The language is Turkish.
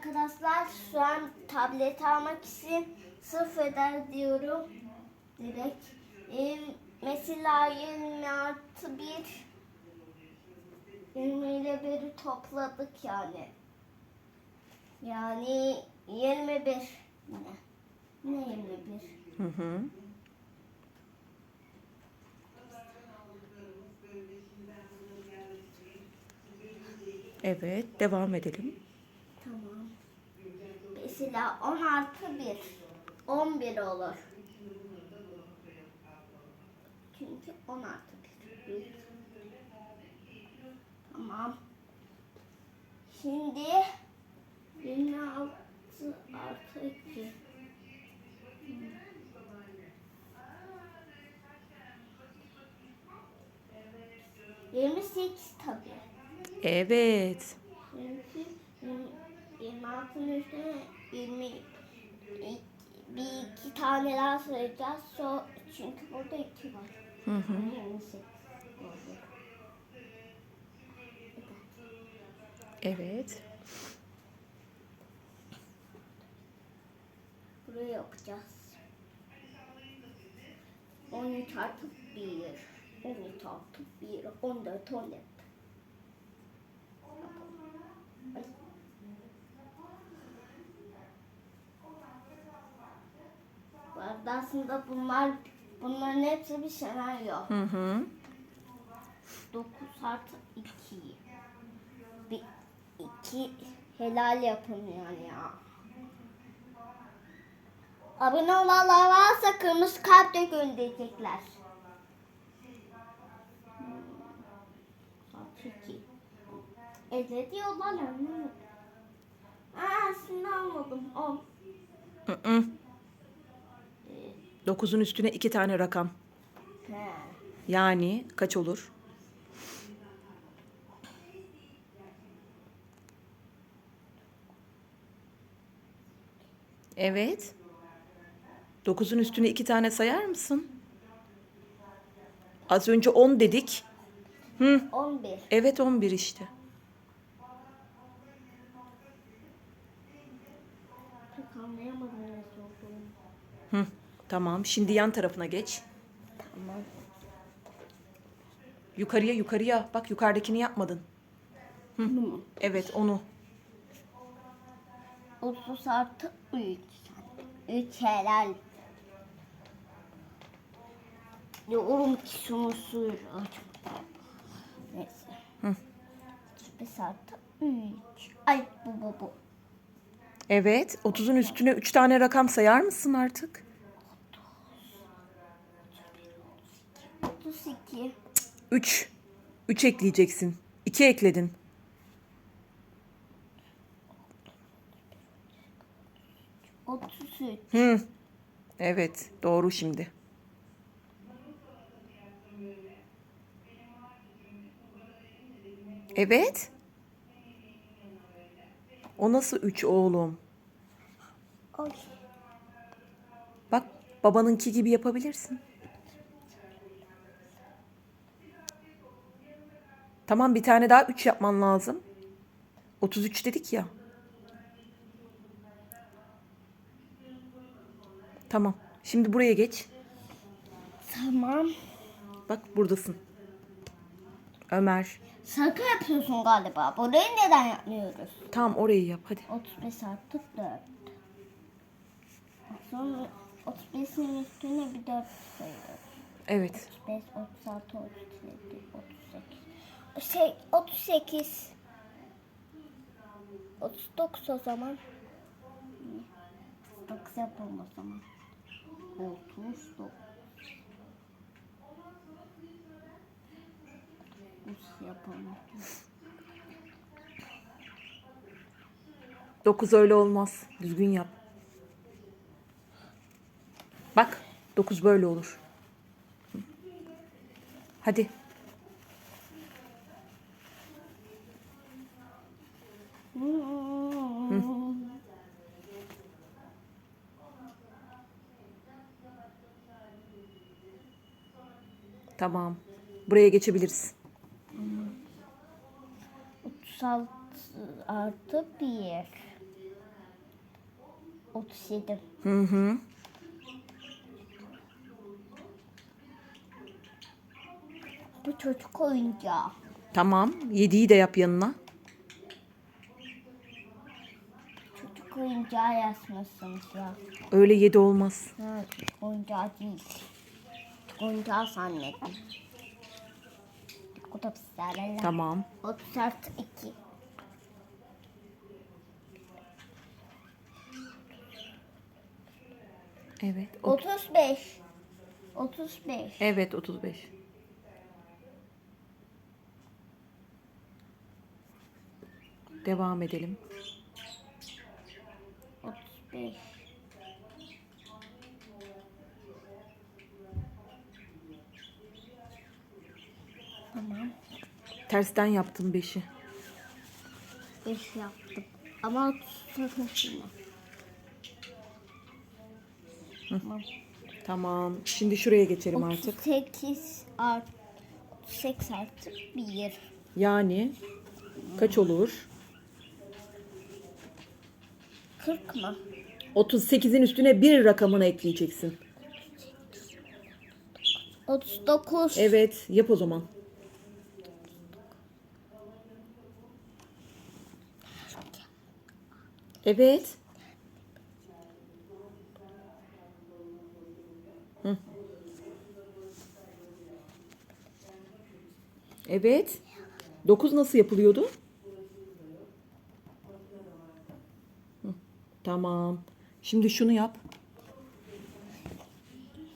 arkadaşlar şu an tablet almak için sıfır diyorum. Direkt. Ee, mesela 20 artı 1 20 ile 1'i topladık yani. Yani 21 ne? Ne 21? Hı hı. Evet, devam edelim. Mesela 10 artı 1. 11 olur. Çünkü 10 artı 1. Tamam. Şimdi 26 artı 2. Yirmi sekiz tabii. Evet. Çünkü 26'nın üstüne 20 bir iki tane daha sayacağız. So, çünkü burada iki var. Hı hı. 28 oldu. Evet. Buraya yapacağız. 13 artı 1. 13 artı 1. 14, 14. Ay. Bu arada aslında bunlar bunların hepsi bir senaryo. Hı hı. 9 artı 2. Bir, iki helal yapın yani ya. Abone olanlar varsa kırmızı kalp de gönderecekler. Artı 2. Evet diyorlar anlamadım. Aa aslında anladım. 10. Hı hı. Dokuzun üstüne iki tane rakam. He. Yani kaç olur? Evet. Dokuzun üstüne iki tane sayar mısın? Az önce on dedik. Hı, 11. evet on bir işte. Hı, tamam. Şimdi yan tarafına geç. Tamam. Yukarıya yukarıya. Bak yukarıdakini yapmadın. Bunu mu? Evet onu. 30 artı 3. 3 helal. Diyorum ki şunu sür. Neyse. Hı. 35 artı 3. Ay bu bu bu. Evet. Otuzun üstüne üç tane rakam sayar mısın artık? 32. Üç. Üç ekleyeceksin. İki ekledin. Otuz üç. Hı. Evet. Doğru şimdi. Evet. O nasıl üç oğlum? Ay. Bak babanınki gibi yapabilirsin. Tamam bir tane daha üç yapman lazım. 33 dedik ya. Tamam. Şimdi buraya geç. Tamam. Bak buradasın. Ömer. Şaka yapıyorsun galiba. Burayı neden yapmıyoruz? Tamam orayı yap hadi. 35 artı 4. Sonra 35'in üstüne bir 4 sayıyoruz. Evet. 35, 36, 37, 38. Şey, 38. 39 o zaman. 39 yapalım o zaman. 39. 30 yapalım. 9 öyle olmaz. Düzgün yap. Bak 9 böyle olur. Hı. Tamam. Buraya geçebiliriz. 36 artı 1. 37. Hı hı. Bu çocuk oyuncağı. Tamam. 7'yi de yap yanına. Oyuncağı yazmışsınız ya. Öyle 7 olmaz. Çocuk oyuncağı değil. Oyuncağı zannettim. Tamam. 30 artı 2. Evet. o- 35. 35. Evet 35. Devam edelim. 35. Tamam. Tersten yaptım 5'i. 5 yaptım. Ama 30 yine. Tamam. Tamam. Şimdi şuraya geçelim artık. 38 artı 38 artı 1. Yani kaç olur? 40 mı? 38'in üstüne bir rakamını ekleyeceksin. 39. Evet, yap o zaman. Evet. Hı. Evet. 9 nasıl yapılıyordu? Hı, Tamam. Şimdi şunu yap.